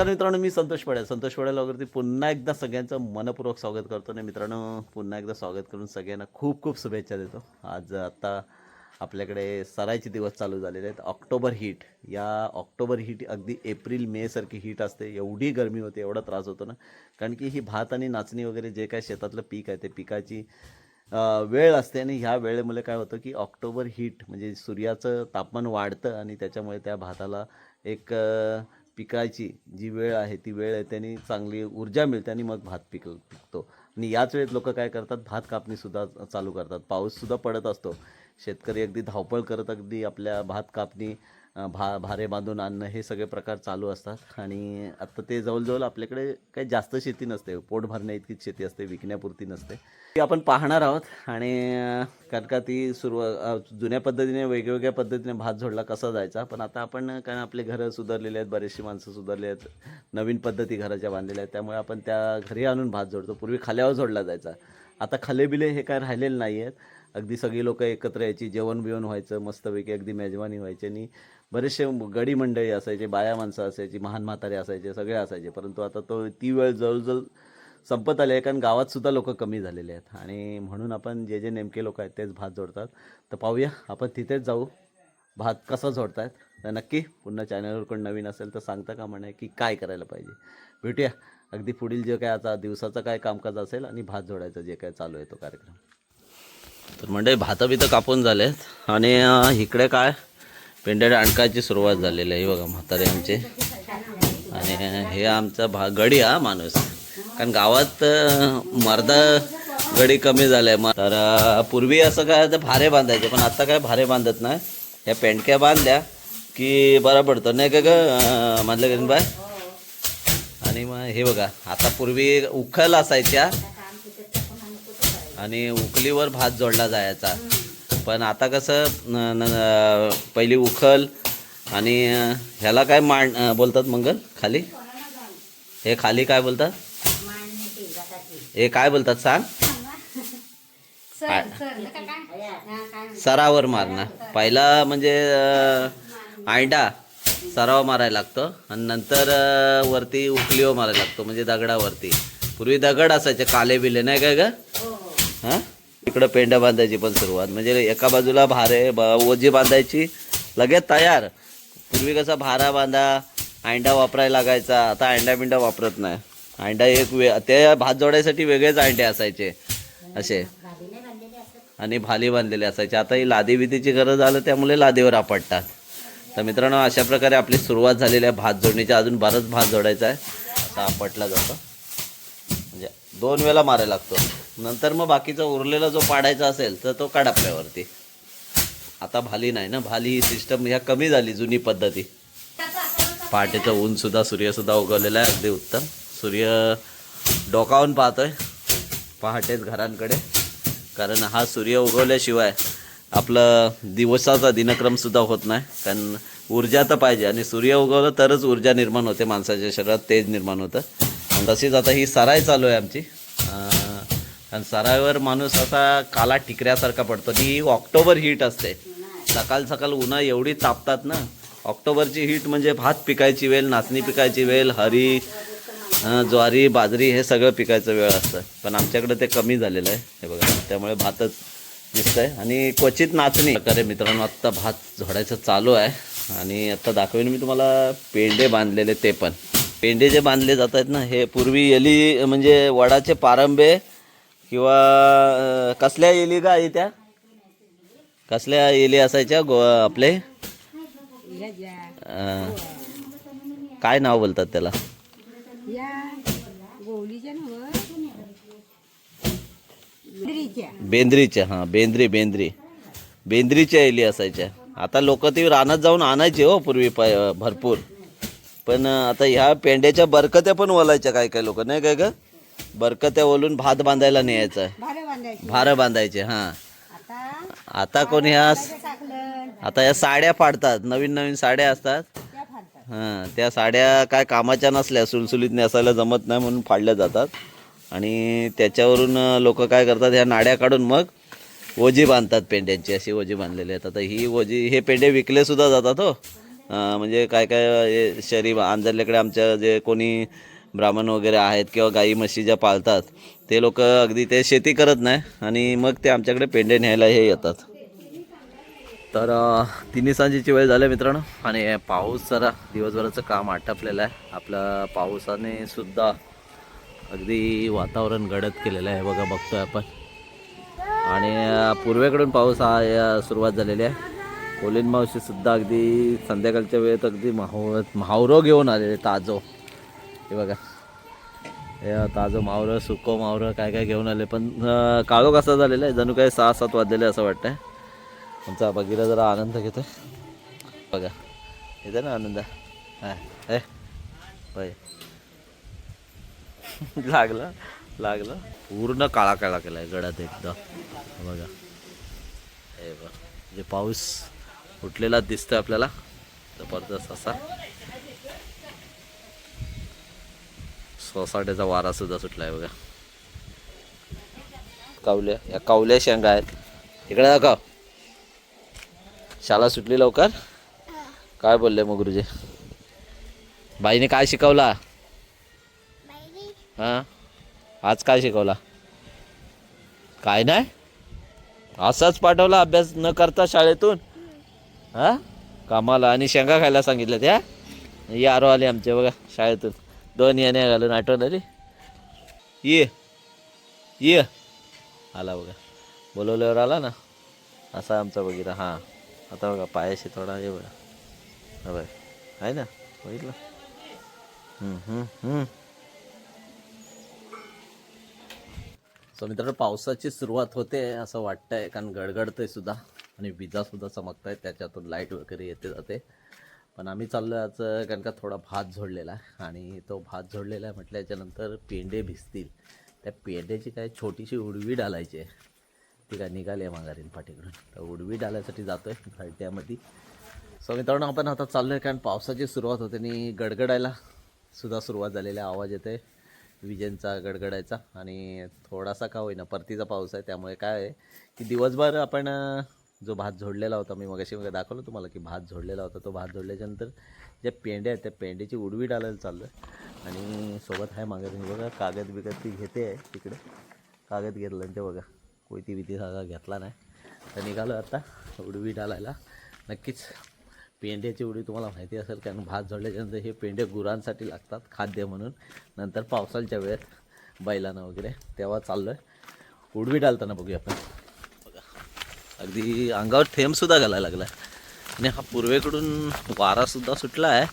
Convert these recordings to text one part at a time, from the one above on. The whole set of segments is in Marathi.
नमस्कार मित्रांनो मी संतोष पड्या संतोष पड्यालावरती वगैरे पुन्हा एकदा सगळ्यांचं मनपूर्वक स्वागत करतो. आणि मित्रांनो पुन्हा एकदा स्वागत करून सगळ्यांना खूप खूप शुभेच्छा देतो. आज आत्ता आपल्याकडे सरायचे दिवस चालू झालेले आहेत. ऑक्टोबर हीट या ऑक्टोबर हीट अगदी एप्रिल मे सारखी हीट असते. एवढी गरमी होते एवढा त्रास होतो ना. कारण की ही भात आणि नाचणी वगैरे जे काय शेतातलं पीक आहे ते पिकाची वेळ असते. आणि ह्या वेळेमुळे काय होतं की ऑक्टोबर हीट म्हणजे सूर्याचं तापमान वाढतं आणि त्याच्यामुळे त्या भाताला एक पिकायची जी वेळ आहे ती वेळ आहे त्यांनी चांगली ऊर्जा मिळते आणि मग भात पिक पिकतो. आणि याच वेळेत लोक काय करतात भात कापणीसुद्धा चालू करतात. पाऊससुद्धा पडत असतो. शेतकरी अगदी धावपळ करत अगदी आपल्या भात कापणी भा भारे बांधून आणणं हे सगळे प्रकार चालू असतात. आणि आत्ता ते जवळजवळ आपल्याकडे काही जास्त शेती नसते. पोट भरण्या इतकीच शेती असते विकण्यापुरती नसते. ती आपण पाहणार आहोत. आणि कारण का ती सुरुवात जुन्या पद्धतीने वेगवेगळ्या पद्धतीने भात झोडला कसा जायचा. पण आता आपण कारण आपले घरं सुधारलेले आहेत बरेचशी माणसं सुधारली आहेत नवीन पद्धती घराच्या बांधलेल्या आहेत त्यामुळे आपण त्या घरी आणून भात जोडतो पूर्वी खाल्यावर जोडला जायचा. आता खाले बिले हे काय राहिलेले नाही आहेत अगदी सगळी लोकं एकत्र यायची जेवण बिवण व्हायचं मस्तपैकी अगदी मेजवानी व्हायची. आणि बरेचसे गडी मंडळी असायचे बाया माणसं असायची महान म्हातारे असायचे सगळे असायचे. परंतु आता तो ती वेळ जवळजवळ संपत आली आहे कारण गावात सुद्धा लोक कमी झालेले आहेत. आणि म्हणून आपण जे जे नेमके लोक आहेत तेच भात जोडतात. तर पाहूया आपण तिथेच जाऊ. भात कसा जोडतायत? तर नक्की पुन्हा चॅनलवर कोण नवीन असेल तर सांगता का म्हणे की काय करायला पाहिजे? भेटूया. अगदी पुढील जे काय आता दिवसाचं काय कामकाज असेल आणि भात जोडायचं जे काय चालू आहे तो कार्यक्रम. तर म्हणजे भातं बितं कापून झालेत. आणि इकडे काय? पेंडेड अडकायची सुरुवात झालेली आहे. बघा म्हातारे आमचे. आणि हे आमचा भा गडी हा माणूस. कारण गावात मर्दा मर्द गडी कमी झालाय. मग तर पूर्वी असं काय तर भारे बांधायचे पण आता काय भारे बांधत नाही. ह्या पेंडक्या बांधल्या की बरं पडतं. नाही का ग? म्हटलं का बाय. आणि मग हे बघा आता पूर्वी उखल असायच्या. आणि उकलीवर भात जोडला जायचा. पण आता कसं न- पहिली उखल आणि ह्याला काय मांड बोलतात मंगल खाली? हे खाली काय बोलतात? हे काय बोलतात सांग? सरावर मारणं पहिला म्हणजे आयंडा सराव मारायला लागतो आणि नंतर वरती उकलीवर मारायला लागतो म्हणजे दगडावरती. पूर्वी दगड असायचे काले बिले नाही काय ग? हां? इकडं पेंड्या बांधायची पण सुरुवात. म्हणजे एका बाजूला भारे ब- ओजी बांधायची लगेच तयार. पूर्वी कसा भारा बांधा अंडा वापरायला लागायचा आता अंडा बिंडा वापरत नाही. अंडा एक वे ते भात जोडायसाठी वेगळेच अंडे असायचे असे. आणि भाली बांधलेले असायचे. आता ही लादी बिदीची गरज आलं त्यामुळे लादीवर आपटतात. तर मित्रांनो अशा प्रकारे आपली सुरुवात झालेली आहे भात जोडणीची. अजून बरंच भात जोडायचा आहे. असा आपटला जातो. म्हणजे दोन वेळा मारायला लागतो. नंतर मग बाकीचा उरलेला जो पाडायचा असेल तर तो काढापल्यावरती आता भाली नाही ना भाली ही सिस्टम ह्या कमी झाली जुनी पद्धती. पहाटेचं ऊन सुद्धा उगवलेला आहे अगदी उत्तम. सूर्य डोकावून पाहतोय पहाटेच घरांकडे. कारण हा सूर्य उगवल्याशिवाय आपलं दिवसाचा दिनक्रम सुद्धा होत नाही. कारण ऊर्जा तर पाहिजे आणि सूर्य उगवलं तरच ऊर्जा निर्माण होते माणसाच्या शरीरात तेज निर्माण होतं. आणि तशीच आता ही सराय चालू आहे आमची. आणि सरावर माणूस असा काला टिकऱ्यासारखा पडतो. आणि ही ऑक्टोबर हीट असते. सकाळ सकाळ उन्हा एवढी तापतात ना. ऑक्टोबरची हीट म्हणजे भात पिकायची वेळ नाचणी पिकायची वेळ हरी ज्वारी बाजरी हे सगळं पिकायचं वेळ असतं. पण आमच्याकडे ते कमी झालेलं आहे. हे बघा त्यामुळे भातच दिसतंय. आणि क्वचित नाचणी. प्रकारे मित्रांनो आत्ता भात झोडायचं चालू आहे. आणि आत्ता दाखवेन मी तुम्हाला पेंडे बांधलेले ते पण. पेंडे जे बांधले जात आहेत ना हे पूर्वी एली म्हणजे वडाचे पारंबे किंवा कसल्या एली का त्या? कसल्या एली असायच्या गो आपले? अं, काय नाव बोलतात त्याला? या बेंद्रीच्या. हां बेंद्री बेंद्री. बेंद्रीच्या एली असायच्या. आता लोक ती रानात जाऊन आणायचे हो पूर्वी प भरपूर. पण आता ह्या पेंड्याच्या बरकत्या पण ओलायच्या काय काय लोक नाही काय का बरकत्या ओलून भात बांधायला न्यायचं. भारे बांधायची. भारं बांधायचे हां. आता आता कोण ह्या टाकलं आता या साड्या फाडतात नवीन नवीन साड्या असतात. हां त्या साड्या काय कामाच्या नसल्या सुलसुलीत नेसायला जमत नाही म्हणून फाडल्या जातात. आणि त्याच्यावरून लोक काय करतात ह्या नाड्या काढून मग ओजी बांधतात पेंड्यांची अशी ओजी बांधलेली आहेत. आता ही ओजी हे पेंडे विकले सुद्धा जातात हो. म्हणजे काय काय शहरी अंजरल्याकडे आमच्या जे कोणी ब्राह्मण वगैरे आहेत किंवा गाई म्हशी ज्या पाळतात ते लोक अगदी ते शेती करत नाही आणि मग ते आमच्याकडे पेंडे न्यायला हे येतात. तर तिन्ही सांजेची वेळ झाली मित्रांनो आणि पाऊस जरा दिवसभराचं काम आटपलेलं आहे. आपल्या पावसाने सुद्धा अगदी वातावरण गडद केलेलं आहे बघा बघतोय आपण. आणि पूर्वेकडून पाऊस हा या सुरुवात झालेली आहे. कोलिन मावशी सुद्धा अगदी संध्याकाळच्या वेळेत अगदी माहो महावरो घेऊन आलेले ताजो. हे बघा. हे ताजं मावरं सुको मावरं काय काय घेऊन आले. पण काळो कसा झालेला आहे. जणू काय सहा सात वाजलेले असं वाटतंय. आमचा बघीला जरा आनंद घेतोय. बघा. येते ना आनंद? हा. हे होय. लागलं. लागलं. पूर्ण काळा काळा केला आहे गडात एकदम. बघा. हे बघ. म्हणजे पाऊस उठलेला दिसतोय आपल्याला. जबरदस्त असा. सोसाट्याचा वारा सुद्धा सुटलाय बघा. कावल्या या कावल्या शेंगा आहेत. इकडे दाखव. शाळा सुटली लवकर? काय बोलले मग गुरुजी? बाईने काय शिकवला? हां? आज काय शिकवला? काय नाही? असाच पाठवला अभ्यास न करता शाळेतून? हा? कामाला आणि शेंगा खायला सांगितलं त्या? यारो आले आमचे बघा शाळेतून. दोन येण्या घालून आठवण आली ये ये. आला बघा. बोलवल्यावर आला ना? असा आमचा बघितला. हां. आता बघा पायाशी थोडा हे बघा. हा बघ. आहे ना? बघितलं? सो मित्रांनो पावसाची सुरुवात होते असं वाटतंय कारण गडगडतंय सुद्धा. आणि विजा सुद्धा चमकत आहेत त्याच्यातून लाइट वगैरे येते जाते. पण आम्ही चाललो आज कारण का थोडा भात झोडलेला आहे आणि तो भात झोडलेला आहे म्हटल्याच्यानंतर पेंडे भिजतील. त्या पेंड्याची काय छोटीशी उडवी डालायची आहे. ती काय निघाली आहे माघारीन पाठीकडून. तर उडवी डालायसाठी जातो आहे घरट्यामध्ये सो मित्रांनो आपण आता चाललो आहे कारण पावसाची सुरुवात होते आणि गडगडायला सुद्धा सुरुवात झालेली आवाज येते विजेंचा गडगडायचा आणि थोडासा का होईना परतीचा पाऊस आहे. त्यामुळे काय आहे की दिवसभर आपण जो भात झोडलेला होता मी मगाशी मग दाखवलं तुम्हाला की भात झोडलेला होता तो भात झोडल्याच्यानंतर ज्या पेंड्या आहेत त्या पेंड्याची उडवी डालायला चाललं आहे आणि सोबत आहे मागे तुम्ही बघा कागद बिगद ती घेते आहे तिकडे. कागद घेतलं आणि ते बघा कोयती बिती सगळा घेतला नाही. तर निघालो आता उडवी डालायला. नक्कीच पेंड्याची उडी तुम्हाला माहिती असेल कारण भात झोडल्याच्यानंतर हे पेंडे गुरांसाठी लागतात खाद्य म्हणून. नंतर पावसाळ्याच्या वेळेत बैलांना वगैरे तेव्हा चाललो आहे उडवी डालताना बघूया आपण. अगदी अंगावर थेंबसुद्धा घालायला लागला. आणि हा पूर्वेकडून वारासुद्धा सुटला आहे.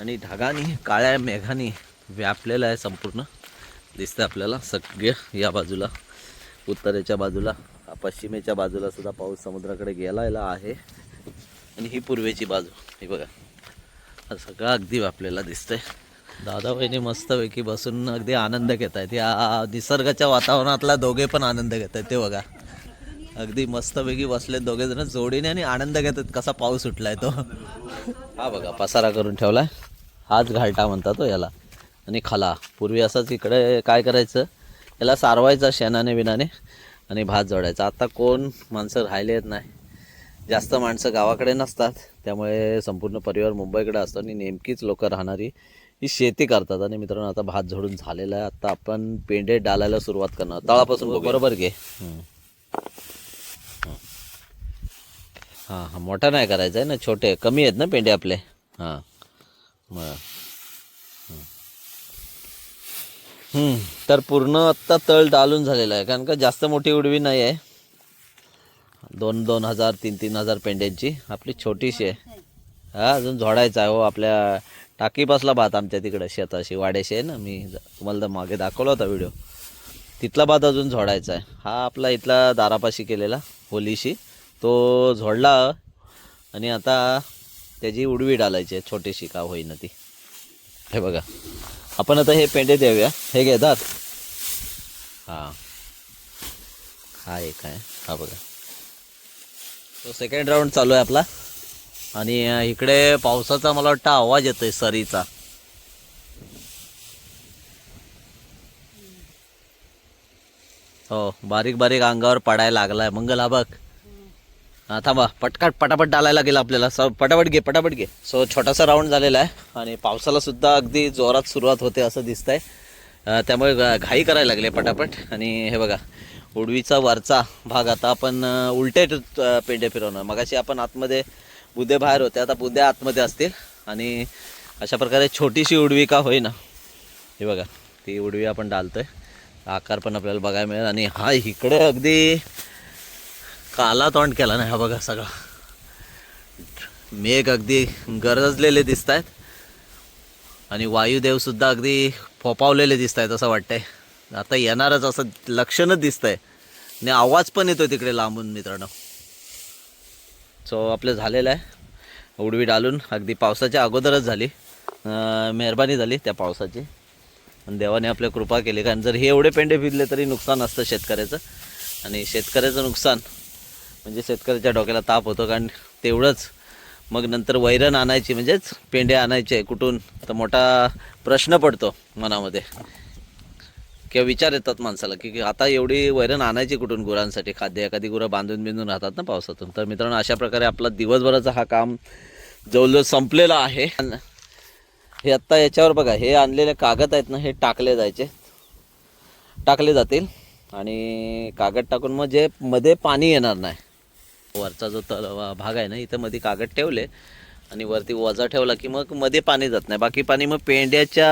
आणि ढगानी काळ्या मेघानी व्यापलेला आहे संपूर्ण. दिसतं आपल्याला सगळे या बाजूला. उत्तरेच्या बाजूला पश्चिमेच्या बाजूला सुद्धा पाऊस समुद्राकडे गेलायला आहे. आणि ही पूर्वेची बाजू हे बघा. हा सगळं अगदी व्यापलेला दिसतंय. दादा बहिणी मस्तपैकी बसून अगदी आनंद घेत आहेत या निसर्गाच्या वातावरणातला दोघे पण आनंद घेत आहेत ते बघा. अगदी मस्तपैकी बसले दोघे जण. जोडीने आणि आनंद घेतात कसा पाऊस सुटलाय तो. हा बघा पसारा करून ठेवलाय. हाच घालटा म्हणतात तो याला. आणि खाला. पूर्वी असंच इकडे काय करायचं? याला सारवायचं शेणाने बिनाने आणि भात जोडायचा. आता कोण माणसं राहिले आहेत नाही. जास्त माणसं गावाकडे नसतात. त्यामुळे संपूर्ण परिवार मुंबईकडे असतो आणि नेमकीच लोक राहणारी ही शेती करतात. आणि मित्रांनो आता भात झोडून झालेला आहे. आता आपण पेंडे डालायला सुरुवात करणार. तळापासून बघूया. बरोबर घे. हां हां मोठा नाही करायचा आहे ना छोटे कमी आहेत ना पेंडे आपले? हां बरं. तर पूर्ण आत्ता तळ डालून झालेला आहे कारण का जास्त मोठी उडवी नाही आहे. दोन दोन हजार तीन तीन हजार पेंड्यांची आपली छोटीशी आहे. हा अजून झोडायचं आहे हो आपल्या टाकीपासला भात आमच्या तिकडं शेताशी वाड्याशी आहे ना मी तुम्हाला तर मागे दाखवला होता व्हिडिओ तिथला भात अजून झोडायचा आहे. हा आपला इथला दारापाशी केलेला होलीशी. तो झोडला आणि आता त्याची उडवी डालायची आहे छोटीशी का होईना ती. हे बघा. आपण आता हे पेंडे देऊया. हे घेतात? हां. हा एक आहे. हा बघा. तो सेकंड राऊंड चालू आहे आपला. आणि इकडे पावसाचा मला वाटतं आवाज येतोय सरीचा. हो बारीक बारीक अंगावर पडायला लागलाय. मंगल हा बघ. थांबा. पटकाट पटापट डालायला गेला आपल्याला. स पटापट घे पटापट घे. सो छोटासा राऊंड झालेला आहे. आणि पावसाला सुद्धा अगदी जोरात सुरुवात होते असं दिसत आहे त्यामुळे घाई करायला लागले पटापट. आणि हे बघा उडवीचा वरचा भाग आता आपण उलटे पेंडे फिरवणार. मगाशी आपण आतमध्ये बुद्धे बाहेर होते. आता बुद्धे आतमध्ये असतील. आणि अशा प्रकारे छोटीशी उडवी का होईना. हे बघा ती उडवी आपण डालतोय. आकार पण आपल्याला बघायला मिळेल. आणि हा इकडे अगदी काला तोंड केला नाही हा बघा सगळा. मेघ अगदी गरजलेले दिसत आहेत आणि वायुदेव सुद्धा अगदी फोपावलेले दिसत आहेत असं वाटतंय. आता येणारच असं लक्षणच दिसतंय. आणि आवाज पण येतो तिकडे लांबून मित्रांनो. सो आपलं झालेलं आहे. उडवी डालून अगदी पावसाच्या अगोदरच झाली. मेहरबानी झाली त्या पावसाची. आणि देवाने आपल्या कृपा केली. कारण जर हे एवढे पेंडे भिजले तरी नुकसान असतं शेतकऱ्याचं. आणि शेतकऱ्याचं नुकसान म्हणजे शेतकऱ्याच्या डोक्याला ताप होतो कारण तेवढंच. मग नंतर वैरण आणायची म्हणजेच पेंडे आणायचे कुठून? तर मोठा प्रश्न पडतो मनामध्ये. किंवा विचार येतात माणसाला की आता एवढी वैरण आणायची कुठून गुरांसाठी? खाद्य एखादी गुरं बांधून बिंधून राहतात ना पावसातून. तर मित्रांनो अशा प्रकारे आपला दिवसभराचा हा काम जवळजवळ संपलेला आहे. हे आत्ता याच्यावर बघा हे आणलेले कागद आहेत ना हे टाकले जायचे. टाकले जातील. आणि कागद टाकून मग जे मध्ये पाणी येणार नाही. वरचा जो तल भाग आहे ना इथं मध्ये कागद ठेवले आणि वरती वजा ठेवला की मग मध्ये पाणी जात नाही. बाकी पाणी मग पेंड्याच्या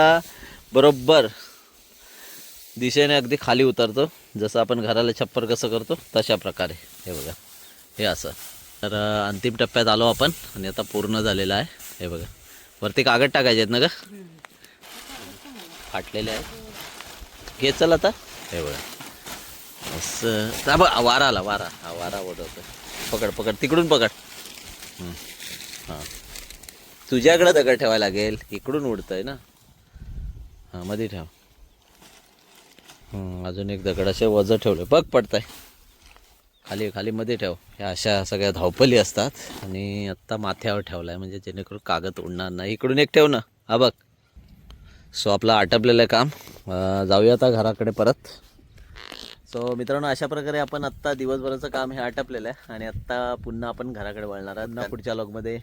बरोबर दिशेने अगदी खाली उतरतो. जसं आपण घराला छप्पर कसं करतो तशा प्रकारे. हे बघा. हे असं. तर अंतिम टप्प्यात आलो आपण आणि आता पूर्ण झालेलं आहे. हे बघा. वरती कागद टाकायचे आहेत ना का फाटलेले आहेत. घे चल आता. हे बघा. असं. वारा आला वारा. हा वारा ओढवतो पकड पकड. तिकडून पकड. हां. तुझ्याकडं दगड ठेवायला लागेल. इकडून उडतंय ना. हां मध्ये ठेव. अजून एक दगड असे वजं ठेवले. बघ पडतंय. खाली खाली मध्ये ठेव. ह्या अशा सगळ्या धावपली असतात. आणि आत्ता माथ्यावर ठेवला आहे म्हणजे जेणेकरून कागद उडणार नाही. इकडून एक ठेव ना. हा बघ. सो आपलं आटपलेलं आहे काम जाऊया आता घराकडे परत. सो मित्रांनो अशा प्रकारे आपण आत्ता दिवसभराचं काम हे आटपलेलं आहे आणि आत्ता पुन्हा आपण घराकडे वळणार आहोत. ना पुढच्या लॉगमध्ये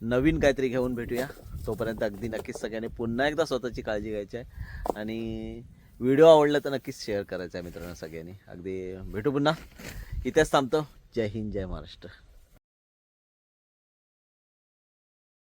नवीन काहीतरी घेऊन भेटूया. तोपर्यंत अगदी नक्कीच सगळ्यांनी पुन्हा एकदा स्वतःची काळजी घ्यायची आहे. आणि व्हिडिओ आवडला तर नक्कीच शेअर करायचा आहे मित्रांनो सगळ्यांनी. अगदी भेटू पुन्हा. इथेच थांबतो. जय हिंद जय महाराष्ट्र.